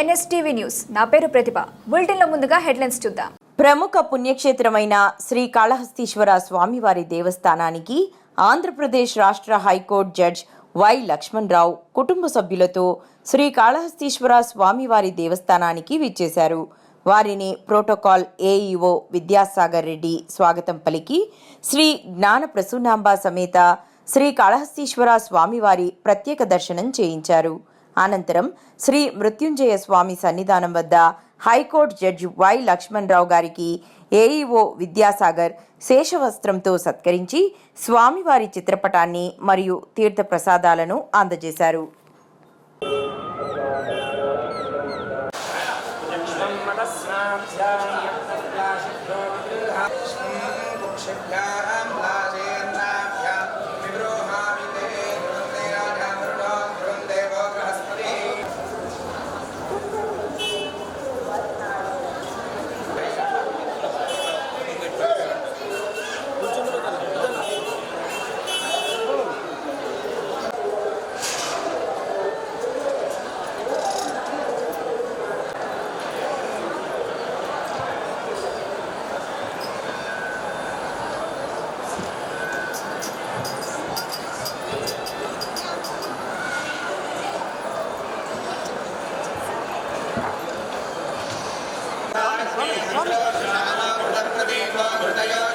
NSTV news. నా పేరు ప్రతిభ. బులెటిన్లో ముందుగా హెడ్లైన్స్ చూద్దాం. ప్రముఖ పుణ్యక్షేత్రమైన శ్రీ కాళహస్తీశ్వర స్వామివారి దేవస్థానానికి ఆంధ్రప్రదేశ్ రాష్ట్ర హైకోర్టు జడ్జ్ వై లక్ష్మణరావు కుటుంబ సభ్యులతో శ్రీ కాళహస్తీశ్వర స్వామివారి దేవస్థానానికి విచ్చేశారు. వారిని ప్రోటోకాల్ ఏఈఓ విద్యాసాగర్ రెడ్డి స్వాగతం పలికి శ్రీ జ్ఞాన ప్రసూనాంబ సమేత శ్రీ కాళహస్తీశ్వర స్వామివారి ప్రత్యేక దర్శనం చేయించారు. అనంతరం శ్రీ మృత్యుంజయ స్వామి సన్నిధానం వద్ద హైకోర్టు జడ్జి వై లక్ష్మణరావు గారికి ఏఈఓ విద్యాసాగర్ శేషవస్త్రంతో సత్కరించి స్వామివారి చిత్రపటాన్ని మరియు తీర్థ ప్రసాదాలను అందజేశారు Yeah. गुरुशरणप्रदीप हृदया